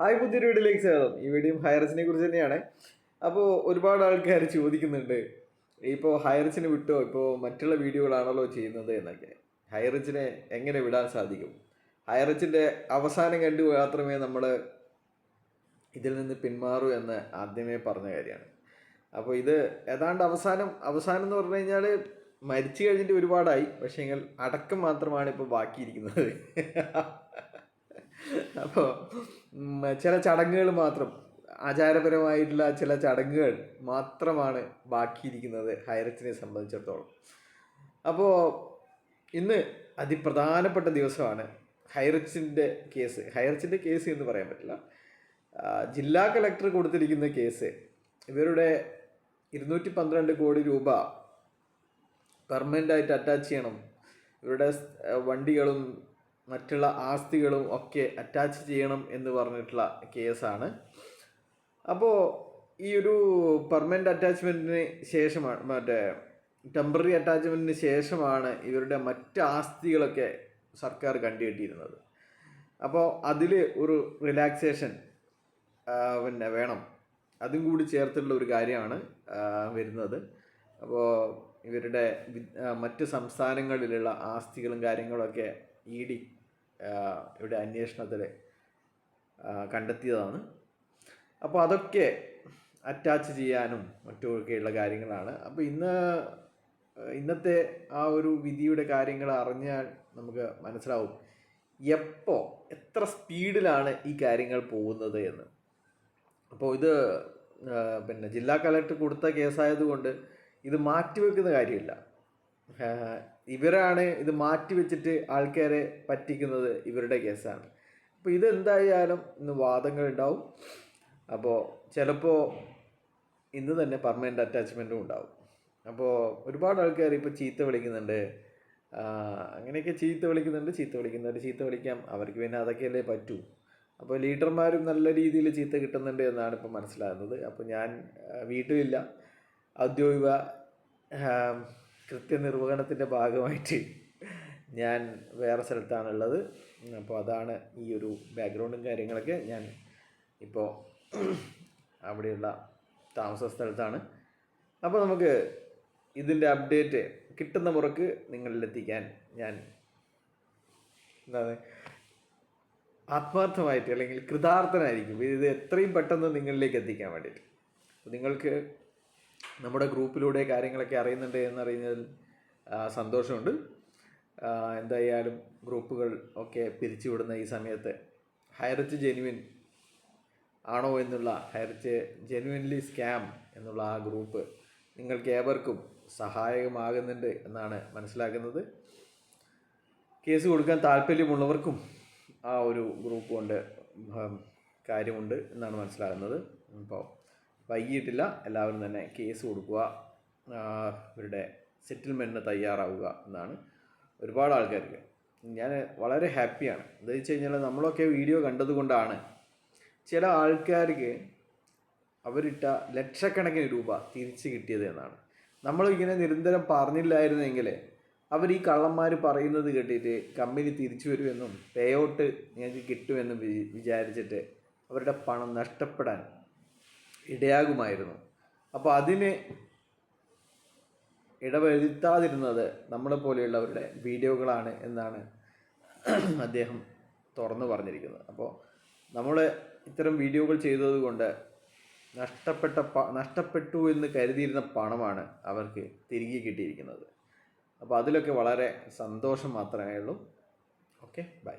Hi പുതിയൊരു വീഡിയോയിലേക്ക് സ്വാഗതം. ഈ വീഡിയോ ഹൈറസിനെ കുറിച്ച് തന്നെയാണ്. അപ്പോൾ ഒരുപാട് ആൾക്കാർ ചോദിക്കുന്നുണ്ട് ഇപ്പോൾ ഹൈറസിനെ വിട്ടോ? ഇപ്പോൾ മറ്റുള്ള വീഡിയോകളാണല്ലോ ചെയ്യുന്നത് എന്നൊക്കെ. ഹൈറച്ചിനെ എങ്ങനെ വിടാൻ സാധിക്കും? ഹൈറച്ചിന്റെ അവസാനം കണ്ടു മാത്രമേ നമ്മൾ ഇതിൽ നിന്ന് പിന്മാറൂ എന്ന് ആദ്യമേ പറഞ്ഞ കാര്യമാണ്. അപ്പോൾ ഇത് ഏതാണ്ട് അവസാനം അവസാനം എന്ന് പറഞ്ഞു കഴിഞ്ഞാൽ മരിച്ചു കഴിഞ്ഞിട്ട് ഒരുപാടായി. പക്ഷേ എങ്കിൽ അടക്കം മാത്രമാണ് ഇപ്പോൾ ബാക്കിയിരിക്കുന്നത്. അപ്പോൾ ചില ചടങ്ങുകൾ മാത്രം ആചാരപരമായിട്ടുള്ള ചില ചടങ്ങുകൾ മാത്രമാണ് ബാക്കിയിരിക്കുന്നത് ഹൈറച്ചിനെ സംബന്ധിച്ചിടത്തോളം. അപ്പോൾ ഇന്ന് അതിപ്രധാനപ്പെട്ട ദിവസമാണ് ഹൈറച്ചിന്റെ കേസ്. ഹൈറച്ചിന്റെ കേസ് എന്ന് പറയാൻ പറ്റില്ല. ജില്ലാ കളക്ടർ കൊടുത്തിരിക്കുന്ന കേസ് ഇവരുടെ ഇരുന്നൂറ്റി പന്ത്രണ്ട് കോടി രൂപ പെർമനന്റ് ആയിട്ട് അറ്റാച്ച് ചെയ്യണം. ഇവരുടെ വണ്ടികളും മറ്റുള്ള ആസ്തികളും ഒക്കെ അറ്റാച്ച് ചെയ്യണം എന്ന് പറഞ്ഞിട്ടുള്ള കേസാണ്. അപ്പോൾ ഈ ഒരു പെർമനന്റ് അറ്റാച്ച്മെന്റിന് ശേഷമാണ് മറ്റേ ടെമ്പററി അറ്റാച്ച്മെന്റിന് ശേഷമാണ് ഇവരുടെ മറ്റ് ആസ്തികളൊക്കെ സർക്കാർ കണ്ടുകെട്ടിയിരുന്നത്. അപ്പോൾ അതിൽ ഒരു റിലാക്സേഷൻ പിന്നെ വേണം. അതും കൂടി ചേർത്തിട്ടുള്ള ഒരു കാര്യമാണ് വരുന്നത്. അപ്പോൾ ഇവരുടെ മറ്റ് സംസ്ഥാനങ്ങളിലുള്ള ആസ്തികളും കാര്യങ്ങളൊക്കെ ഇ ഡി ഇവിടെ അന്വേഷണത്തിൽ കണ്ടെത്തിയതാണ്. അപ്പോൾ അതൊക്കെ അറ്റാച്ച് ചെയ്യാനും മറ്റുമൊക്കെയുള്ള കാര്യങ്ങളാണ്. അപ്പോൾ ഇന്ന് ഇന്നത്തെ ആ ഒരു വിധിയുടെ കാര്യങ്ങൾ അറിഞ്ഞാൽ നമുക്ക് മനസ്സിലാവും എപ്പോൾ എത്ര സ്പീഡിലാണ് ഈ കാര്യങ്ങൾ പോകുന്നത് എന്ന്. അപ്പോൾ ഇത് പിന്നെ ജില്ലാ കളക്ടർ കൊടുത്ത കേസായതുകൊണ്ട് ഇത് മാറ്റിവെക്കുന്ന കാര്യമില്ല. ഇവരാണ് ഇത് മാറ്റി വെച്ചിട്ട് ആൾക്കാരെ പറ്റിക്കുന്നത് ഇവരുടെ കേസാണ്. അപ്പോൾ ഇതെന്തായാലും ഇന്ന് വാദങ്ങൾ ഉണ്ടാവും അപ്പോൾ ചിലപ്പോൾ ഇന്ന് തന്നെ പെർമനന്റ് അറ്റാച്ച്മെന്റും ഉണ്ടാവും. അപ്പോൾ ഒരുപാട് ആൾക്കാർ ഇപ്പോൾ ചീത്ത വിളിക്കുന്നുണ്ട്. അങ്ങനെയൊക്കെ ചീത്ത വിളിക്കുന്നുണ്ട് ചീത്ത വിളിക്കുന്നുണ്ട് ചീത്ത വിളിക്കാം. അവർക്ക് പിന്നെ അതൊക്കെയല്ലേ പറ്റൂ. അപ്പോൾ ലീഡർമാരും നല്ല രീതിയിൽ ചീത്ത കിട്ടുന്നുണ്ട് എന്നാണ് ഇപ്പോൾ മനസ്സിലാകുന്നത്. അപ്പോൾ ഞാൻ വീട്ടിലില്ല. ഔദ്യോഗിക കൃത്യനിർവഹണത്തിന്റെ ഭാഗമായിട്ട് ഞാൻ വേറെ സ്ഥലത്താണുള്ളത്. അപ്പോൾ അതാണ് ഈ ഒരു ബാക്ക്ഗ്രൗണ്ടും കാര്യങ്ങളൊക്കെ ഞാൻ ഇപ്പോൾ അവിടെയുള്ള താമസ സ്ഥലത്താണ്. അപ്പോൾ നമുക്ക് ഇതിന്റെ അപ്ഡേറ്റ് കിട്ടുന്ന മുറക്ക് നിങ്ങളിലെത്തിക്കാൻ ഞാൻ എന്താണ് ആത്മാർത്ഥമായിട്ട് അല്ലെങ്കിൽ കൃതാർത്ഥനായിരിക്കും. ഇത് എത്രയും പെട്ടെന്ന് നിങ്ങളിലേക്ക് എത്തിക്കാൻ വേണ്ടിയിട്ട്. നിങ്ങൾക്ക് നമ്മുടെ ഗ്രൂപ്പിലൂടെ കാര്യങ്ങളൊക്കെ അറിയുന്നുണ്ട് എന്നറിയുന്നതിൽ സന്തോഷമുണ്ട്. എന്തായാലും ഗ്രൂപ്പുകൾ ഒക്കെ പിരിച്ചുവിടുന്ന ഈ സമയത്ത് ഹൈറച്ച് ജെനുവിൻ ആണോ എന്നുള്ള ഹൈറച്ച് ജെനുവിൻലി സ്കാം എന്നുള്ള ആ ഗ്രൂപ്പ് നിങ്ങൾക്ക് ഏവർക്കും സഹായകമാകുന്നുണ്ട് എന്നാണ് മനസ്സിലാക്കുന്നത്. കേസ് കൊടുക്കാൻ താല്പര്യമുള്ളവർക്കും ആ ഒരു ഗ്രൂപ്പ് കൊണ്ട് കാര്യമുണ്ട് എന്നാണ് മനസ്സിലാകുന്നത്. അപ്പോൾ വൈകിട്ടില്ല എല്ലാവരും തന്നെ കേസ് കൊടുക്കുക. ഇവരുടെ സെറ്റിൽമെന്റിന് തയ്യാറാവുക എന്നാണ് ഒരുപാട് ആൾക്കാർക്ക്. ഞാൻ വളരെ ഹാപ്പിയാണ്. എന്താ വെച്ച് കഴിഞ്ഞാൽ നമ്മളൊക്കെ വീഡിയോ കണ്ടതുകൊണ്ടാണ് ചില ആൾക്കാർക്ക് അവരിട്ട ലക്ഷക്കണക്കിന് രൂപ തിരിച്ച് കിട്ടിയത് എന്നാണ്. നമ്മളിങ്ങനെ നിരന്തരം പറഞ്ഞില്ലായിരുന്നെങ്കിൽ അവർ ഈ കള്ളന്മാർ പറയുന്നത് കേട്ടിട്ട് കമ്പനി തിരിച്ചു വരുമെന്നും പേ ഔട്ട് ഞങ്ങൾക്ക് കിട്ടുമെന്നും വിചാരിച്ചിട്ട് അവരുടെ പണം നഷ്ടപ്പെടാൻ ഇടയാകുമായിരുന്നു. അപ്പോൾ അതിന് ഇടവരുത്താതിരുന്നത് നമ്മളെ പോലെയുള്ളവരുടെ വീഡിയോകളാണ് എന്നാണ് അദ്ദേഹം തുറന്നു പറഞ്ഞിരിക്കുന്നത്. അപ്പോൾ നമ്മൾ ഇത്തരം വീഡിയോകൾ ചെയ്തതുകൊണ്ട് നഷ്ടപ്പെട്ട പ നഷ്ടപ്പെട്ടു എന്ന് കരുതിയിരുന്ന പണമാണ് അവർക്ക് തിരികെ കിട്ടിയിരിക്കുന്നത്. അപ്പോൾ അതിലൊക്കെ വളരെ സന്തോഷം മാത്രമേ ഉള്ളൂ. Okay bye.